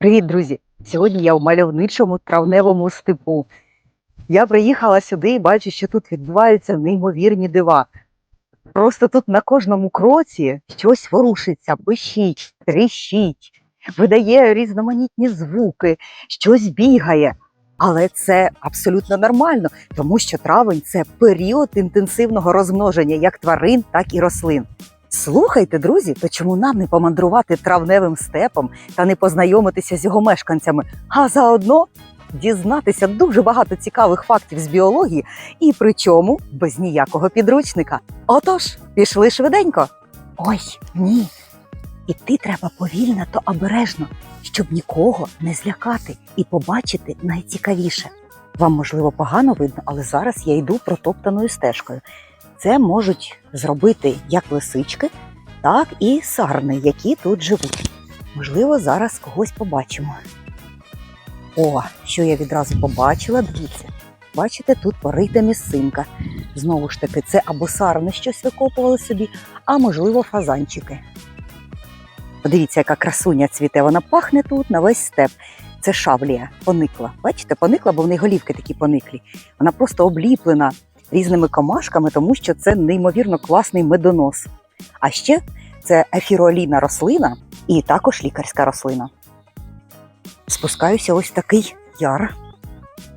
Привіт, друзі! Сьогодні я в мальовничому травневому степу. Я приїхала сюди і бачу, що тут відбуваються неймовірні дива. Просто тут на кожному кроці щось ворушиться, пищить, тріщить, видає різноманітні звуки, щось бігає. Але це абсолютно нормально, тому що травень це період інтенсивного розмноження як тварин, так і рослин. Слухайте, друзі, то чому нам не помандрувати травневим степом та не познайомитися з його мешканцями, а заодно дізнатися дуже багато цікавих фактів з біології і причому без ніякого підручника. Отож, пішли швиденько. Ой, ні. Іти треба повільно та обережно, щоб нікого не злякати і побачити найцікавіше. Вам, можливо, погано видно, але зараз я йду протоптаною стежкою. Це можуть зробити як лисички, так і сарни, які тут живуть. Можливо, зараз когось побачимо. О, що я відразу побачила, дивіться. Бачите, тут порита місцинка. Знову ж таки, це або сарни щось викопували собі, а можливо, фазанчики. Подивіться, яка красуня цвіте. Вона пахне тут на весь степ. Це шавлія, поникла. Бачите, поникла, бо в неї голівки такі пониклі. Вона просто обліплена різними комашками, тому що це неймовірно класний медонос. А ще це ефіруалійна рослина і також лікарська рослина. Спускаюся ось такий яр.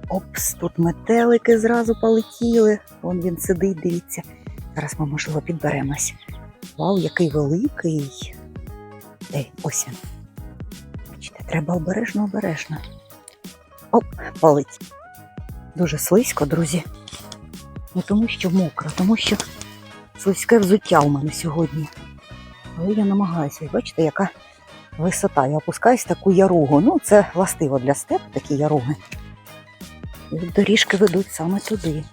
Опс, тут метелики зразу полетіли. Вон він сидить, дивіться. Зараз ми, можливо, підберемось. Вау, який великий. Ей, ось він. Бачите, треба обережно, обережно. Оп, полетів. Дуже слизько, друзі. Не тому, що мокро, тому що слизьке взуття у мене сьогодні. Але я намагаюся, бачите, яка висота. Я опускаюсь таку яругу. Ну, це властиво для степу, такі яруги. І доріжки ведуть саме туди.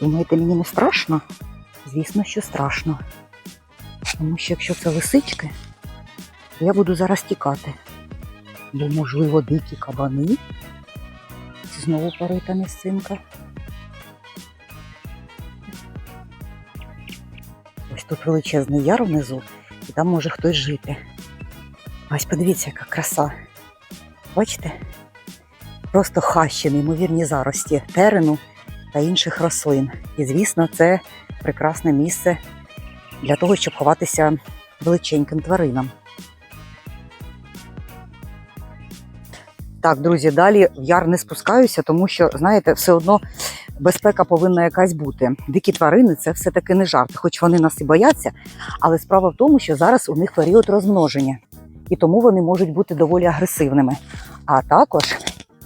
Думаєте, мені не страшно? Звісно, що страшно. Тому що якщо це лисички, то я буду зараз тікати. Бо, можливо, дикі кабани. Знову порита місцинка. Тут величезний яр внизу, і там може хтось жити. Ось подивіться, яка краса. Бачите? Просто хащі, неймовірні зарості терену та інших рослин. І, звісно, це прекрасне місце для того, щоб ховатися величеньким тваринам. Так, друзі, далі в яр не спускаюся, тому що, знаєте, все одно безпека повинна якась бути. Дикі тварини це все-таки не жарт, хоч вони нас і бояться, але справа в тому, що зараз у них період розмноження, і тому вони можуть бути доволі агресивними. А також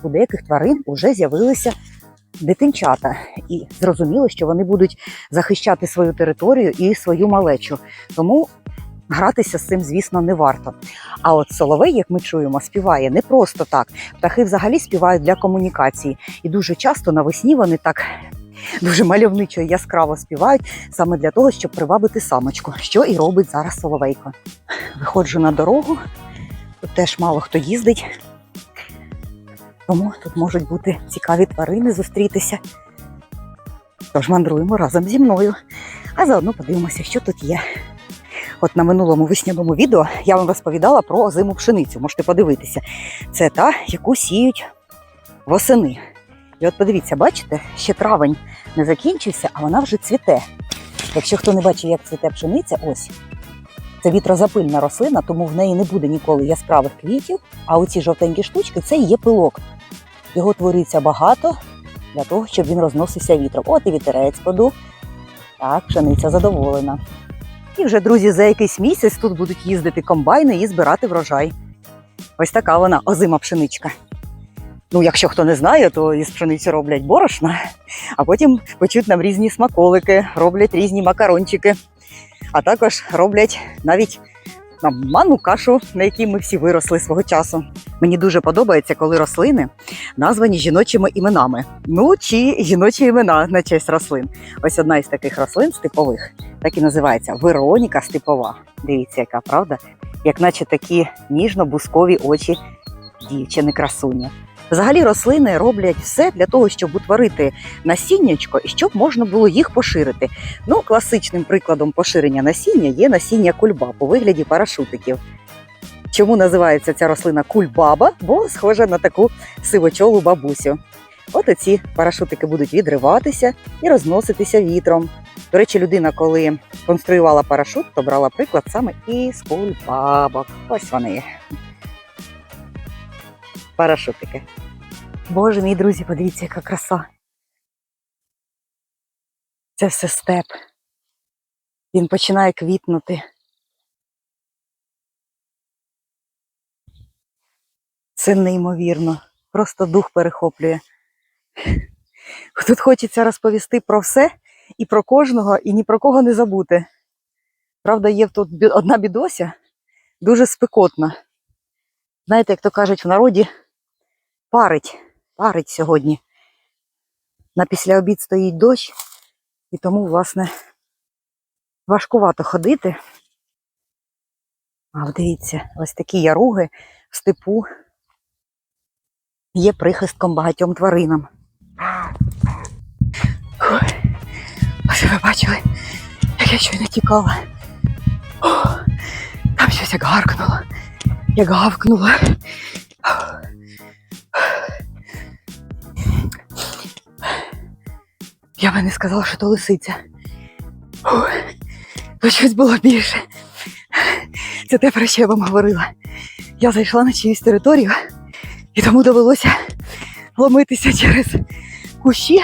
у деяких тварин вже з'явилися дитинчата, і зрозуміло, що вони будуть захищати свою територію і свою малечу. Тому гратися з цим, звісно, не варто. А от соловей, як ми чуємо, співає не просто так. Птахи взагалі співають для комунікації, і дуже часто навесні вони так. Дуже мальовничо і яскраво співають саме для того, щоб привабити самочку, що і робить зараз соловейко. Виходжу на дорогу, тут теж мало хто їздить, тому тут можуть бути цікаві тварини зустрітися. Тож мандруємо разом зі мною, а заодно подивимося, що тут є. От на минулому весняному відео я вам розповідала про озиму пшеницю. Можете подивитися. Це та, яку сіють восени. І от подивіться, бачите, ще травень не закінчився, а вона вже цвіте. Якщо хто не бачив, як цвіте пшениця, ось. Це вітрозапильна рослина, тому в неї не буде ніколи яскравих квітів, а оці жовтенькі штучки це і є пилок. Його твориться багато для того, щоб він розносився вітром. От і вітерець подув. Так, пшениця задоволена. І вже, друзі, за якийсь місяць тут будуть їздити комбайни і збирати врожай. Ось така вона озима пшеничка. Ну, якщо хто не знає, то із пшениці роблять борошна, а потім печуть нам різні смаколики, роблять різні макарончики, а також роблять навіть нам манну кашу, на якій ми всі виросли свого часу. Мені дуже подобається, коли рослини названі жіночими іменами. Ну чи жіночі імена на честь рослин. Ось одна із таких рослин степових, так і називається Вероніка степова. Дивіться, яка правда, як наче такі ніжно-бускові очі дівчини красуні. Взагалі рослини роблять все для того, щоб утворити насіннячко і щоб можна було їх поширити. Ну, класичним прикладом поширення насіння є насіння кульба у вигляді парашутиків. Чому називається ця рослина кульбаба? Бо схожа на таку сивочолу бабусю. От оці парашутики будуть відриватися і розноситися вітром. До речі, людина, коли конструювала парашут, то брала приклад саме із кульбабок. Ось вони. Парашутики. Боже мій друзі, подивіться, яка краса. Це все степ. Він починає квітнути. Це неймовірно. Просто дух перехоплює. Тут хочеться розповісти про все і про кожного, і ні про кого не забути. Правда, є тут одна бідося, дуже спекотна. Знаєте, як то кажуть в народі, парить, парить сьогодні. На післяобід стоїть дощ, і тому, власне, важкувато ходити. А дивіться, ось такі яруги в степу є прихистком багатьом тваринам. Ось ви бачили, як я щойно тікала. О, там щось як гаркнуло, як гавкнуло. Я би не сказала, що то лисиця. То щось було більше. Це те, про що я вам говорила. Я зайшла на чиюсь територію, і тому довелося ломитися через кущі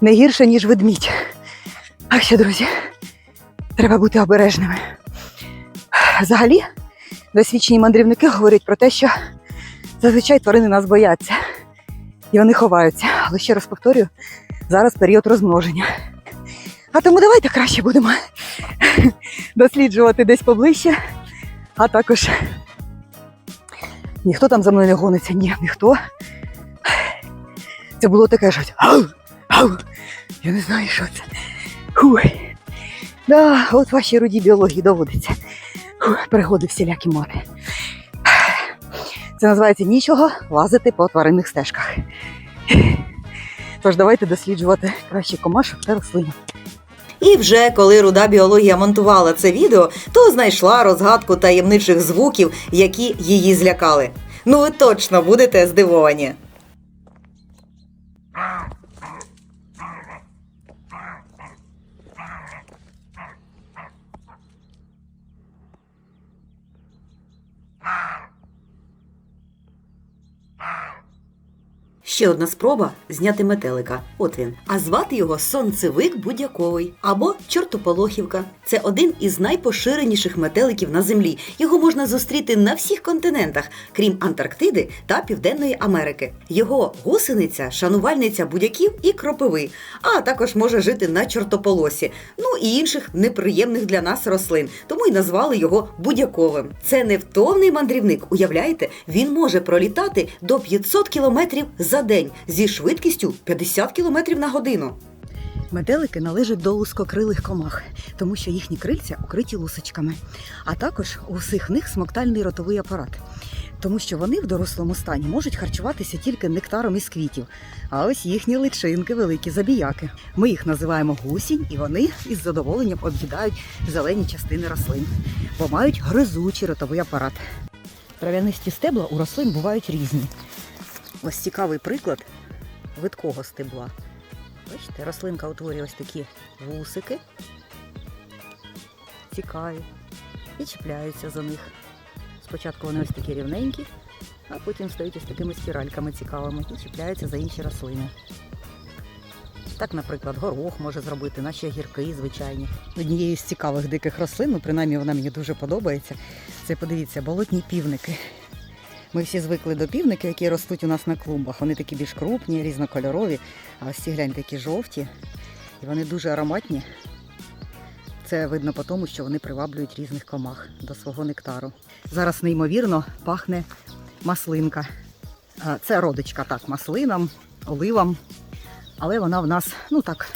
не гірше, ніж ведмідь. Так що, друзі, треба бути обережними. Взагалі, досвідчені мандрівники говорять про те, що зазвичай тварини нас бояться. І вони ховаються. Але ще раз повторюю, зараз період розмноження. А тому давайте краще будемо досліджувати десь поближче, а також ніхто там за мною не гониться, ні, ніхто. Це було таке ау. Я не знаю, що це. Хуй. Да, от вашій руді біології доводиться. Пригоди всілякі мати. Це називається нічого лазити по тваринних стежках. Тож давайте досліджувати краще комашок та рослин. І вже коли руда біологія монтувала це відео, то знайшла розгадку таємничих звуків, які її злякали. Ну ви точно будете здивовані. Ще одна спроба зняти метелика. От він. А звати його сонцевик будяковий або чортополохівка. Це один із найпоширеніших метеликів на землі. Його можна зустріти на всіх континентах, крім Антарктиди та Південної Америки. Його гусениця, шанувальниця будяків і кропиви, а також може жити на чортополосі, ну і інших неприємних для нас рослин. Тому й назвали його будяковим. Це невтомний мандрівник. Уявляєте, він може пролітати до 500 кілометрів за день зі швидкістю 50 кілометрів на годину. Метелики належать до лускокрилих комах, тому що їхні крильця укриті лусочками. А також у всіх них смоктальний ротовий апарат, тому що вони в дорослому стані можуть харчуватися тільки нектаром із квітів. А ось їхні личинки великі забіяки. Ми їх називаємо гусінь, і вони із задоволенням об'їдають зелені частини рослин, бо мають гризучий ротовий апарат. Трав'янисті стебла у рослин бувають різні. Ось цікавий приклад видкого стебла. Бачите, рослинка утворює ось такі вусики. Цікаві. І чіпляються за них. Спочатку вони ось такі рівненькі, а потім стають ось такими спіральками цікавими і чіпляються за інші рослини. Так, наприклад, горох може зробити, наші гірки звичайні. Однією з цікавих диких рослин, ну принаймні вона мені дуже подобається. Це подивіться, болотні півники. Ми всі звикли до півників, які ростуть у нас на клумбах. Вони такі більш крупні, різнокольорові. А ось ці гляньте, такі жовті. І вони дуже ароматні. Це видно по тому, що вони приваблюють різних комах до свого нектару. Зараз неймовірно пахне маслинка. Це родичка так, маслинам, оливам. Але вона в нас, ну так,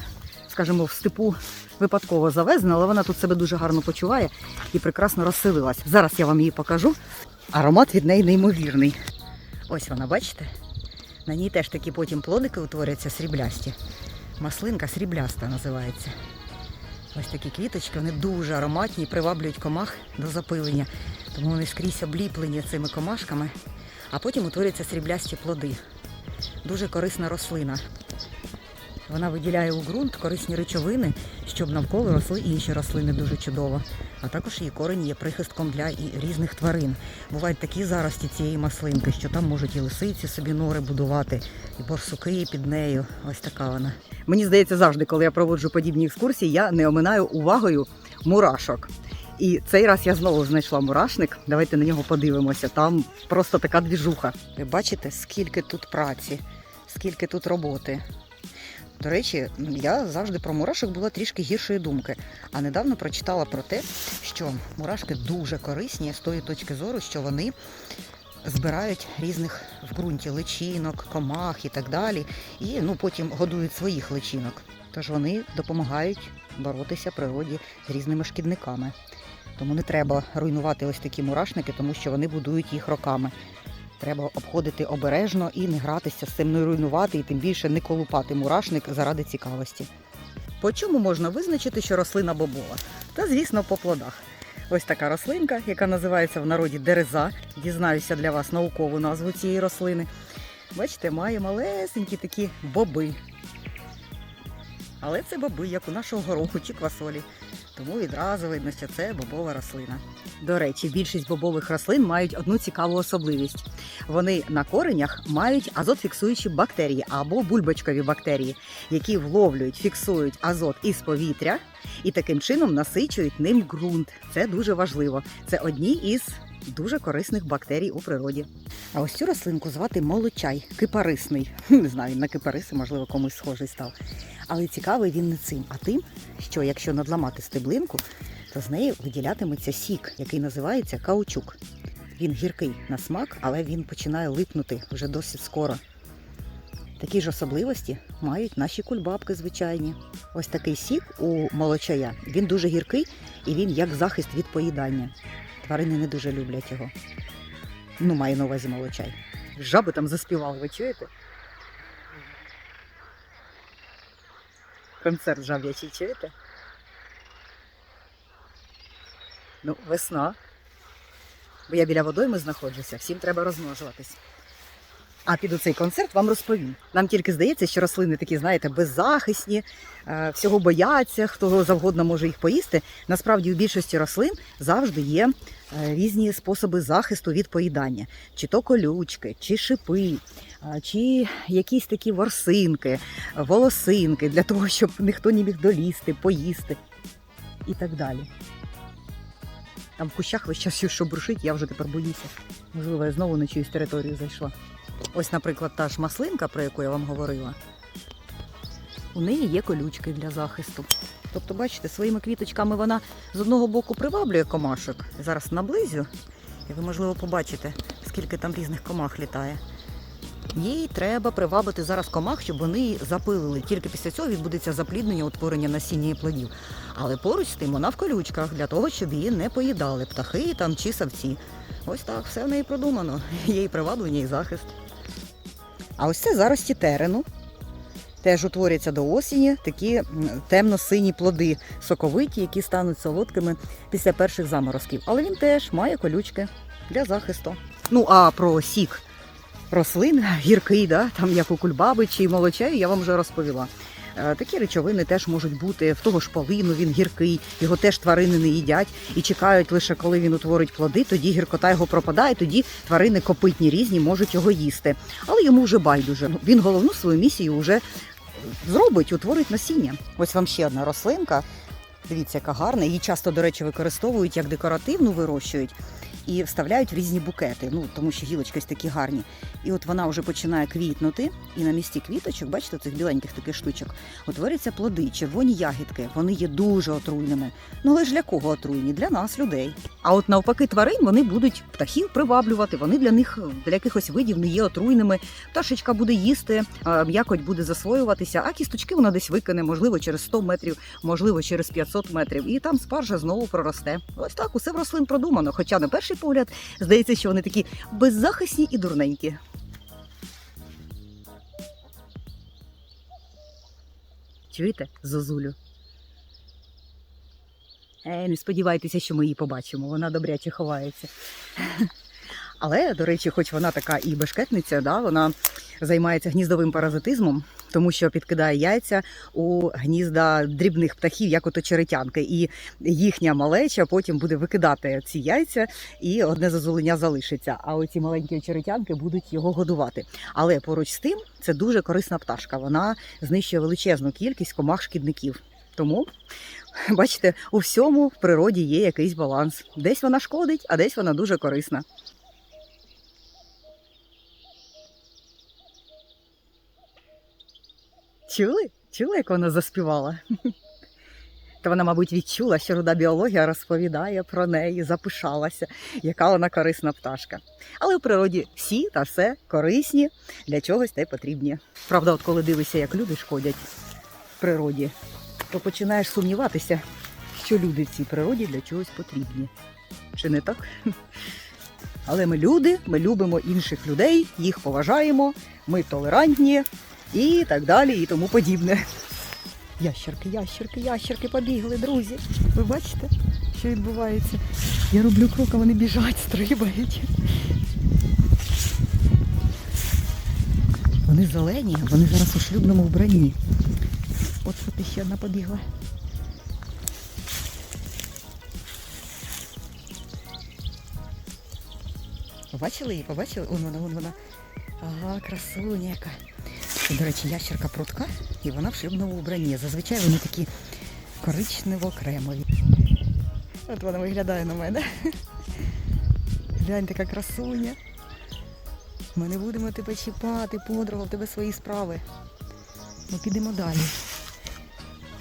скажімо, в степу випадково завезена, але вона тут себе дуже гарно почуває і прекрасно розселилась. Зараз я вам її покажу. Аромат від неї неймовірний. Ось вона, бачите? На ній теж такі потім плодики утворяться сріблясті. Маслинка срібляста називається. Ось такі квіточки, вони дуже ароматні приваблюють комах до запилення. Тому вони скрізь обліплені цими комашками, а потім утворюються сріблясті плоди. Дуже корисна рослина. Вона виділяє у ґрунт корисні речовини, щоб навколо росли інші рослини дуже чудово. А також її корінь є прихистком для і різних тварин. Бувають такі зарості цієї маслинки, що там можуть і лисиці собі нори будувати, і борсуки під нею. Ось така вона. Мені здається, завжди, коли я проводжу подібні екскурсії, я не оминаю увагою мурашок. І цей раз я знову знайшла мурашник. Давайте на нього подивимося. Там просто така двіжуха. Ви бачите, скільки тут праці, скільки тут роботи. До речі, я завжди про мурашок була трішки гіршої думки. А недавно прочитала про те, що мурашки дуже корисні з тої точки зору, що вони збирають різних в ґрунті личинок, комах і так далі. І ну, потім годують своїх личинок. Тож вони допомагають боротися природі з різними шкідниками. Тому не треба руйнувати ось такі мурашники, тому що вони будують їх роками. Треба обходити обережно і не гратися з цим, не руйнувати, і тим більше не колупати мурашник заради цікавості. По чому можна визначити, що рослина бобова? Та, звісно, по плодах. Ось така рослинка, яка називається в народі дереза. Дізнаюся для вас наукову назву цієї рослини. Бачите, має малесенькі такі боби. Але це боби, як у нашого гороху чи квасолі. Тому відразу видно, що це бобова рослина. До речі, більшість бобових рослин мають одну цікаву особливість. Вони на коренях мають азотфіксуючі бактерії або бульбочкові бактерії, які вловлюють, фіксують азот із повітря і таким чином насичують ним ґрунт. Це дуже важливо. Це одні із дуже корисних бактерій у природі. А ось цю рослинку звати молочай, кипарисний. Не знаю, на кипариси, можливо, комусь схожий став. Але цікавий він не цим, а тим, що якщо надламати стеблинку, то з неї виділятиметься сік, який називається каучук. Він гіркий на смак, але він починає липнути вже досить скоро. Такі ж особливості мають наші кульбабки звичайні. Ось такий сік у молочая. Він дуже гіркий і він як захист від поїдання. Тварини не дуже люблять його. Ну, маю на увазі молочай. Жаби там заспівали, ви чуєте? Концерт жаб'ячий чуєте? Ну, весна. Бо я біля водойми знаходжуся, всім треба розмножуватись. А під цей концерт вам розповім. Нам тільки здається, що рослини такі, знаєте, беззахисні, е, всього бояться, хто завгодно може їх поїсти. Насправді у більшості рослин завжди є е, різні способи захисту від поїдання, чи то колючки, чи шипи, е, чи якісь такі ворсинки, волосинки для того, щоб ніхто не міг долізти, поїсти і так далі. Там в кущах весь час що брушить, я вже тепер боюся. Можливо, я знову на чиюсь територію зайшла. Ось, наприклад, та ж маслинка, про яку я вам говорила. У неї є колючки для захисту. Тобто, бачите, своїми квіточками вона з одного боку приваблює комашок. Зараз наблизю, і ви, можливо, побачите, скільки там різних комах літає. Їй треба привабити зараз комах, щоб вони її запилили. Тільки після цього відбудеться запліднення утворення насіння і плодів. Але поруч з тим вона в колючках для того, щоб її не поїдали птахи там чи савці. Ось так, все в неї продумано. Є і приваблення, і захист. А ось це зарості терену. Теж утворюються до осені такі темно-сині плоди, соковиті, які стануть солодкими після перших заморозків. Але він теж має колючки для захисту. Ну а про сік рослин гіркий, да, там як у кульбаби чи молочаю, я вам вже розповіла. Е, Такі речовини теж можуть бути в того ж полину, він гіркий, його теж тварини не їдять і чекають лише коли він утворить плоди, тоді гіркота його пропадає, тоді тварини копитні різні можуть його їсти. Але йому вже байдуже. Він головну свою місію вже зробить, утворить насіння. Ось вам ще одна рослинка. Дивіться, яка гарна. Її часто, до речі, використовують як декоративну вирощують і вставляють в різні букети, ну тому що гілочки ось такі гарні. І от вона вже починає квітнути, і на місці квіточок, бачите, цих біленьких таких штучок, утворюються плоди, червоні ягідки. Вони є дуже отруйними. Ну але ж для кого отруйні? Для нас, людей. А от навпаки, тварин вони будуть птахів приваблювати. Вони для них для якихось видів не є отруйними. Пташечка буде їсти, м'якоть буде засвоюватися, а кісточки вона десь викине, можливо, через 100 метрів, можливо, через 500 метрів. І там спаржа знову проросте. Ось так усе в рослин продумано. Хоча на перший погляд здається, що вони такі беззахисні і дурненькі. Чуєте, зозулю? Е, не сподівайтеся, що ми її побачимо, вона добряче ховається. Але, до речі, хоч вона така і бешкетниця, да, вона займається гніздовим паразитизмом, тому що підкидає яйця у гнізда дрібних птахів, як ото черетянки. І їхня малеча потім буде викидати ці яйця, і одне зозуленя залишиться. А оці маленькі черетянки будуть його годувати. Але поруч з тим це дуже корисна пташка. Вона знищує величезну кількість комах шкідників. Тому, бачите, у всьому в природі є якийсь баланс. Десь вона шкодить, а десь вона дуже корисна. Чули? Чули, як вона заспівала? Та вона, мабуть, відчула, що руда біологія розповідає про неї, запишалася, яка вона корисна пташка. Але в природі всі та все корисні, для чогось й потрібні. Правда, от коли дивишся, як люди шкодять в природі, то починаєш сумніватися, що люди в цій природі для чогось потрібні. Чи не так? Але ми люди, ми любимо інших людей, їх поважаємо, ми толерантні і так далі, і тому подібне. Ящерки, ящерки, ящерки побігли, друзі. Ви бачите, що відбувається? Я роблю крок, а вони біжать, стрибають. Вони зелені, вони зараз у шлюбному вбранні. От от ще одна побігла. Побачили її? Побачили? Он вона, вон вона. Ага, красуня яка. Це, до речі, ящерка прутка, і вона в шлюбному вбранні. Зазвичай вони такі коричнево-кремові. От вона виглядає на мене. Глянь, така красуня. Ми не будемо тебе чіпати, подруга, в тебе свої справи. Ми підемо далі.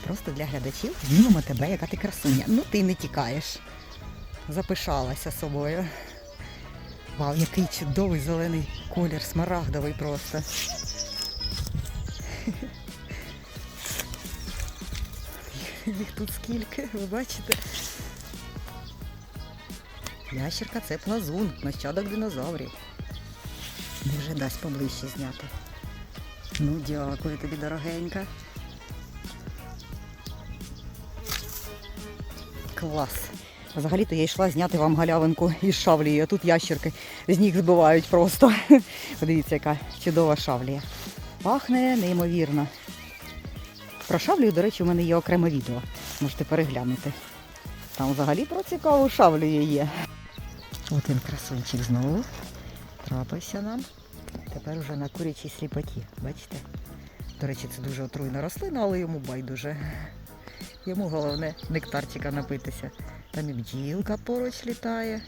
Просто для глядачів знімемо тебе, яка ти красуня. Ну ти не тікаєш. Запишалася собою. Вау, який чудовий зелений колір, смарагдовий просто. Їх тут скільки, ви бачите? Ящерка це плазун, нащадок динозаврів. Не вже дасть поближче зняти. Ну, дякую тобі, дорогенька. Клас. Взагалі-то я йшла зняти вам галявинку із шавлії, а тут ящерки з ніг збивають просто. Подивіться, яка чудова шавлія. Пахне неймовірно. Про шавлію, до речі, у мене є окреме відео. Можете переглянути. Там взагалі про цікаву шавлію є. Він красунчик знову. Трапився нам. Тепер уже на курячій сліпоті. Бачите? До речі, це дуже отруйна рослина, але йому байдуже. Йому головне нектарчика напитися. Там і бджілка поруч літає.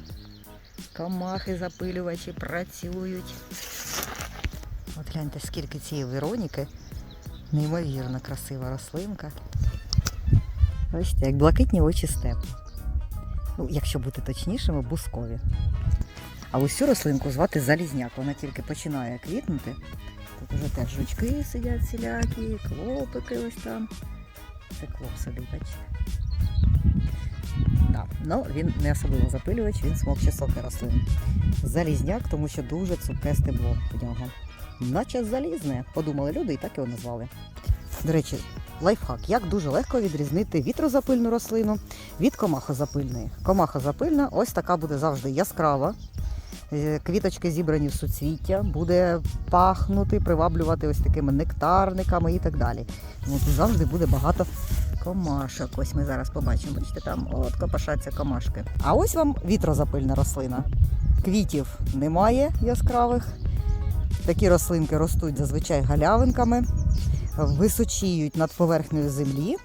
Комахи запилювачі працюють. От гляньте, скільки цієї Вероніки. Неймовірно красива рослинка. Бачите, як блакитні очі степу. Ну, якщо бути точнішими, бускові. А ось цю рослинку звати Залізняк. Вона тільки починає квітнути. Тут уже теж жучки сидять всілякі, клопики ось там. Це клоп сидить, бачите. Да. Ну, він не особливо запилювач, він смокче соки рослин. Залізняк, тому що дуже цупке стебло в нього. Наче залізне, подумали люди і так його назвали. До речі, лайфхак, як дуже легко відрізнити вітрозапильну рослину від комахозапильної. Комахозапильна ось така буде завжди яскрава. Е, Квіточки зібрані в суцвіття, буде пахнути, приваблювати ось такими нектарниками і так далі. Тому тут завжди буде багато комашок. Ось ми зараз побачимо. Бачите, там от копошаться комашки. А ось вам вітрозапильна рослина. Квітів немає яскравих. Такі рослинки ростуть зазвичай галявинками, височіють над поверхнею землі.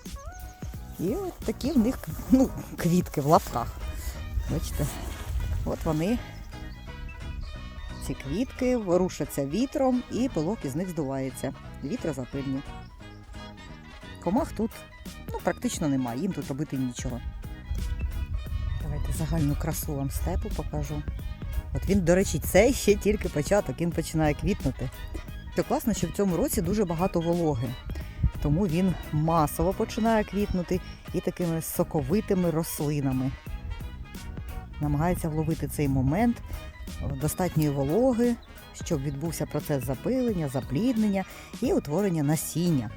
І от такі в них ну, квітки в лапках. Бачите, от вони, ці квітки, ворушаться вітром і пилок із них здувається. Вітрозапильні. Комах тут ну, практично немає, їм тут робити нічого. Давайте загальну красу вам степу покажу. От він, до речі, це ще тільки початок, він починає квітнути. Що класно, що в цьому році дуже багато вологи, тому він масово починає квітнути і такими соковитими рослинами. Намагається вловити цей момент достатньої вологи, щоб відбувся процес запилення, запліднення і утворення насіння.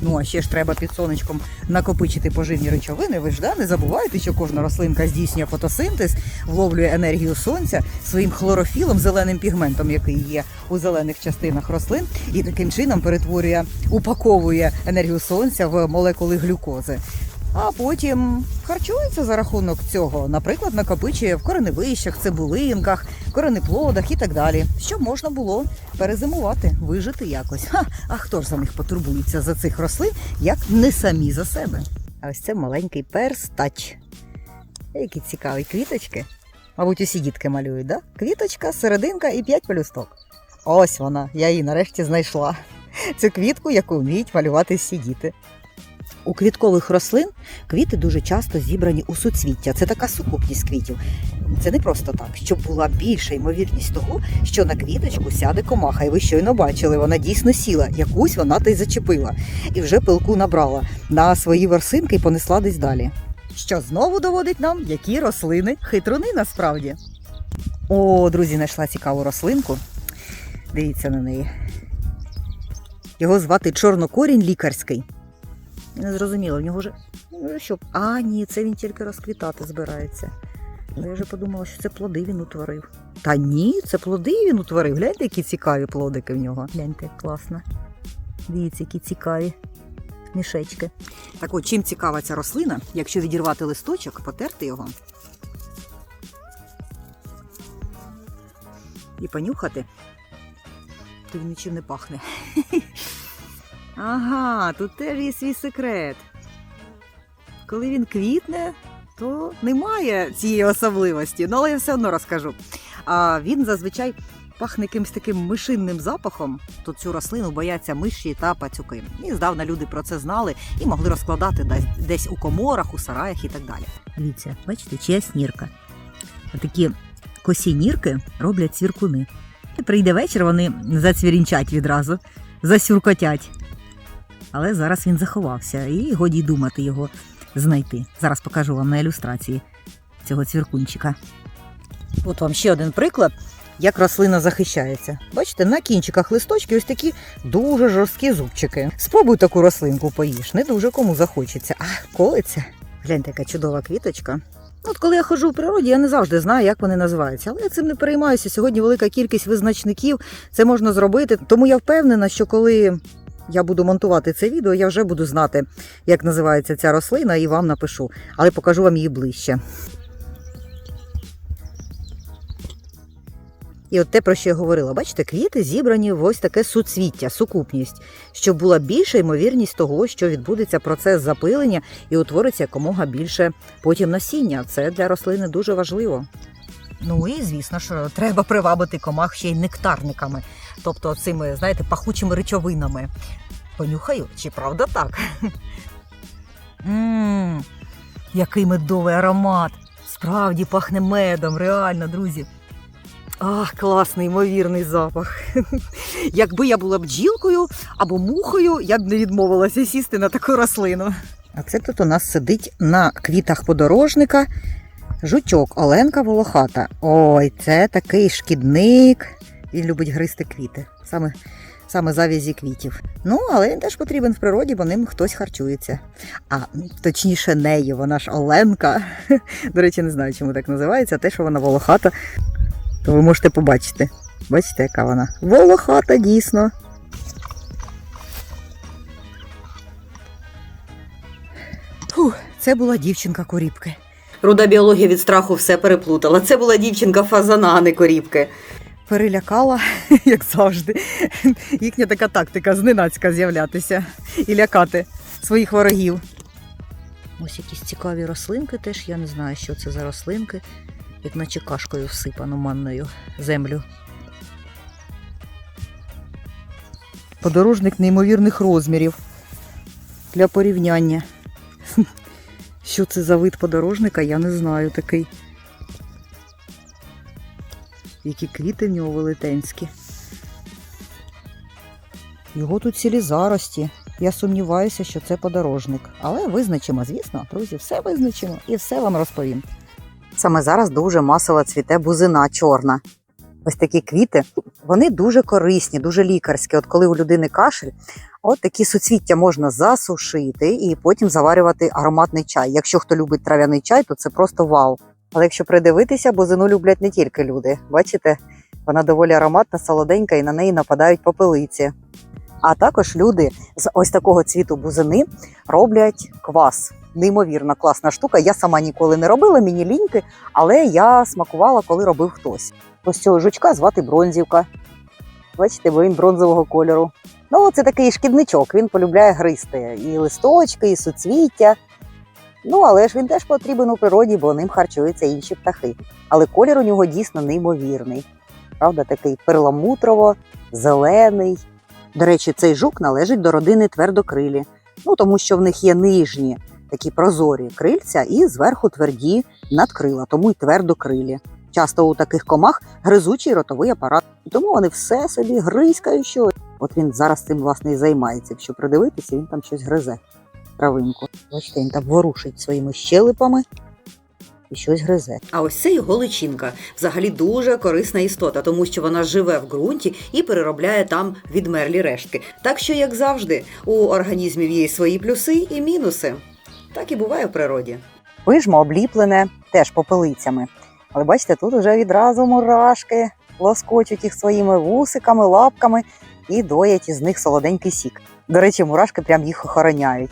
Ну а ще ж треба під сонечком накопичити поживні речовини. Ви ж да, не забувайте, що кожна рослинка здійснює фотосинтез, вловлює енергію сонця своїм хлорофілом, зеленим пігментом, який є у зелених частинах рослин, і таким чином перетворює, упаковує енергію сонця в молекули глюкози. А потім харчується за рахунок цього, наприклад, накопичує в кореневищах, цибулинках, коренеплодах і так далі, щоб можна було перезимувати, вижити якось. Ха, а хто ж за них потурбується за цих рослин, як не самі за себе? А ось це маленький перстач. Які цікаві квіточки. Мабуть, усі дітки малюють, да? Квіточка, серединка і п'ять пелюсток. Ось вона, я її нарешті знайшла. Цю квітку, яку вміють малювати всі діти. У квіткових рослин квіти дуже часто зібрані у суцвіття. Це така сукупність квітів. Це не просто так, щоб була більша ймовірність того, що на квіточку сяде комаха. І ви щойно бачили, вона дійсно сіла, якусь вона та й зачепила, і вже пилку набрала на свої версинки і понесла десь далі. Що знову доводить нам, які рослини хитруни насправді. О, друзі, знайшла цікаву рослинку. Дивіться на неї. Його звати чорнокорінь лікарський. Не зрозуміло, в нього вже. Ну, що? А, ні, це він тільки розквітати збирається. Я вже подумала, що це плоди він утворив. Та ні, це плоди він утворив. Гляньте, які цікаві плодики в нього. Гляньте, як класно. Дивіться, які цікаві мішечки. Так от, чим цікава ця рослина, якщо відірвати листочок, потерти його і понюхати, то він нічим не пахне. Ага, тут теж є свій секрет. Коли він квітне, то немає цієї особливості, ну але я все одно розкажу. А він зазвичай пахне якимось таким мишинним запахом. Тут цю рослину бояться миші та пацюки. І здавна люди про це знали і могли розкладати десь, у коморах, у сараях і так далі. Дивіться, бачите, чия снірка. Такі косі нірки роблять цвіркуни. І прийде вечір, вони зацвірінчать відразу, засюркотять. Але зараз він заховався, і годі думати його знайти. Зараз покажу вам на ілюстрації цього цвіркунчика. От вам ще один приклад, як рослина захищається. Bачите, на кінчиках листочки ось такі дуже жорсткі зубчики. Спробуй таку рослинку поїж, не дуже кому захочеться. А, колиться. Гляньте, яка чудова квіточка. От коли я ходжу в природі, я не завжди знаю, як вони називаються, але я цим не переймаюся. Сьогодні велика кількість визначників, це можна зробити. Тому я впевнена, що коли я буду монтувати це відео, я вже буду знати, як називається ця рослина, і вам напишу, але покажу вам її ближче. І от те, про що я говорила, бачите, квіти зібрані в ось таке суцвіття, сукупність, щоб була більша ймовірність того, що відбудеться процес запилення і утвориться якомога більше потім насіння. Це для рослини дуже важливо. Ну і звісно ж, треба привабити комах ще й нектарниками, тобто цими, знаєте, пахучими речовинами. Понюхаю, чи правда так? Ммм, який медовий аромат! Справді пахне медом, реально, друзі. Ах, класний, ймовірний запах. Якби я була бджілкою або мухою, я б не відмовилася сісти на таку рослину. А це тут у нас сидить на квітах подорожника жучок Оленка Волохата. Ой, це такий шкідник. Він любить гризти квіти. Саме, саме завязі квітів. Ну, але він теж потрібен в природі, бо ним хтось харчується. А точніше, нею, вона ж Оленка. До речі, не знаю, чому так називається. Те, що вона волохата, то ви можете побачити. Бачите, яка вона? Волохата, дійсно. Фух, це була дівчинка коріпки. Руда біологія від страху все переплутала. Це була дівчинка фазана, а не корівки. Перелякала, як завжди. Їхня така тактика зненацька з'являтися і лякати своїх ворогів. Ось якісь цікаві рослинки теж. Я не знаю, що це за рослинки, як наче кашкою всипано манною землю. Подорожник неймовірних розмірів для порівняння. Що це за вид подорожника, я не знаю такий. Які квіти в нього велетенські. Його тут цілі зарості. Я сумніваюся, що це подорожник. Але визначимо, звісно, друзі, все визначимо і все вам розповім. Саме зараз дуже масово цвіте бузина чорна. Ось такі квіти, вони дуже корисні, дуже лікарські. От коли у людини кашель, от такі суцвіття можна засушити і потім заварювати ароматний чай. Якщо хто любить трав'яний чай, то це просто вау. Але якщо придивитися, бузину люблять не тільки люди. Бачите, вона доволі ароматна, солоденька і на неї нападають попелиці. А також люди з ось такого цвіту бузини роблять квас. Неймовірно класна штука. Я сама ніколи не робила, мені ліньки, але я смакувала, коли робив хтось. Ось цього жучка звати Бронзівка. Бачите, бо він бронзового кольору. Ну, це такий шкідничок, він полюбляє гризти і листочки, і суцвіття. Ну, але ж він теж потрібен у природі, бо ним харчуються інші птахи. Але колір у нього дійсно неймовірний. Правда, такий перламутрово, зелений. До речі, цей жук належить до родини твердокрилі. Ну, тому що в них є нижні такі прозорі крильця і зверху тверді надкрила, тому й твердокрилі. Часто у таких комах гризучий ротовий апарат, тому вони все собі гризькають щось. От він зараз цим власне і займається. Якщо придивитися, він там щось гризе травинку. Бачите, він там ворушить своїми щелепами і щось гризе. А ось це його личинка. Взагалі дуже корисна істота, тому що вона живе в ґрунті і переробляє там відмерлі рештки. Так що, як завжди, у організмів є свої плюси і мінуси. Так і буває в природі. Пижмо обліплене теж попелицями. Але бачите, тут вже відразу мурашки лоскочуть їх своїми вусиками, лапками і доять із них солоденький сік. До речі, мурашки прям їх охороняють.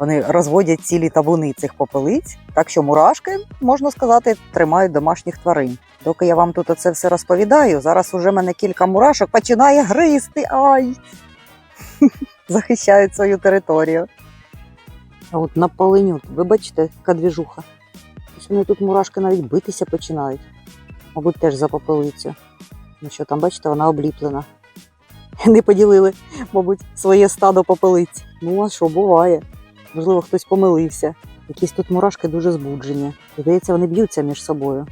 Вони розводять цілі табуни цих попелиць, так що мурашки, можна сказати, тримають домашніх тварин. Доки я вам тут оце все розповідаю, зараз уже мене кілька мурашок починає гризти. Ай! Захищають свою територію. А от на полиню, ви бачите, яка двіжуха. Ось вони тут мурашки навіть битися починають. Мабуть, теж за попелицю. Ну що там, бачите, вона обліплена. Не поділили, мабуть, своє стадо попелиць. Ну, а що буває? Можливо, хтось помилився. Якісь тут мурашки дуже збуджені. Здається, вони б'ються між собою.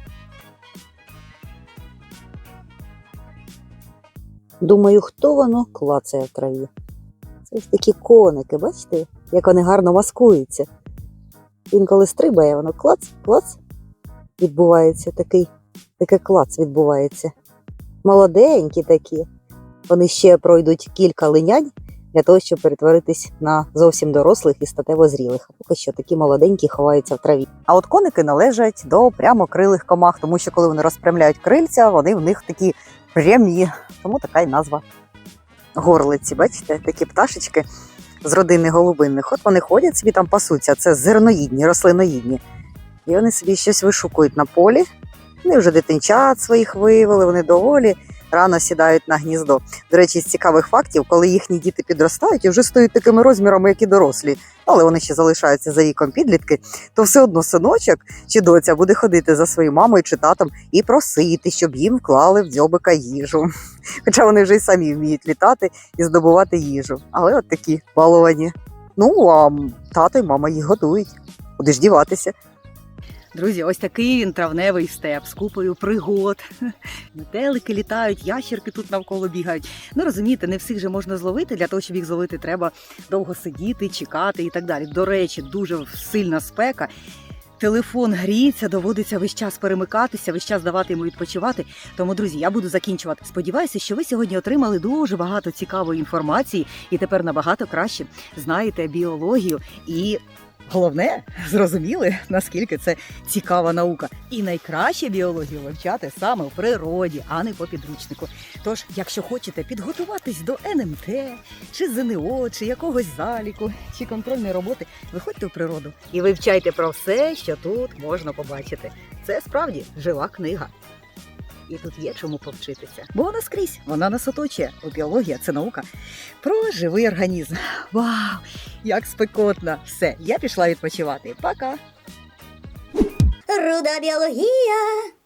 Думаю, хто воно клацає в траві. Це ось такі коники, бачите, як вони гарно маскуються. Він коли стрибає, воно клац, клац відбувається такий, таке клац відбувається. Молоденькі такі. Вони ще пройдуть кілька линянь для того, щоб перетворитись на зовсім дорослих і статево зрілих. А поки що такі молоденькі ховаються в траві. А от коники належать до прямокрилих комах, тому що коли вони розпрямляють крильця, вони в них такі прямі. Тому така й назва горлиці. Бачите, такі пташечки з родини голубинних. От вони ходять собі там пасуться. Це зерноїдні, рослиноїдні. І вони собі щось вишукують на полі. Вони вже дитинчат своїх вивели, вони доволі рано сідають на гніздо. До речі, з цікавих фактів, коли їхні діти підростають і вже стають такими розмірами, як і дорослі, але вони ще залишаються за віком підлітки, то все одно синочок чи доця буде ходити за своєю мамою чи татом і просити, щоб їм вклали в дзьобика їжу. Хоча вони вже й самі вміють літати і здобувати їжу. Але от такі баловані. Ну, а тато і мама їх готують. Куди ж діватися? Друзі, ось такий він травневий степ з купою пригод. Метелики літають, ящерки тут навколо бігають. Ну розумієте, не всіх же можна зловити. Для того, щоб їх зловити, треба довго сидіти, чекати і так далі. До речі, дуже сильна спека. Телефон гріється, доводиться весь час перемикатися, весь час давати йому відпочивати. Тому, друзі, я буду закінчувати. Сподіваюся, що ви сьогодні отримали дуже багато цікавої інформації і тепер набагато краще знаєте біологію і Головне, зрозуміли, наскільки це цікава наука. І найкраще біологію вивчати саме в природі, а не по підручнику. Тож, якщо хочете підготуватись до НМТ, чи ЗНО, чи якогось заліку, чи контрольної роботи, виходьте в природу і вивчайте про все, що тут можна побачити. Це справді жива книга. І тут є чому повчитися. Бо вона скрізь, вона нас оточує. Бо біологія це наука про живий організм. Вау! Як спекотно! Все, я пішла відпочивати. Пока! Руда біологія.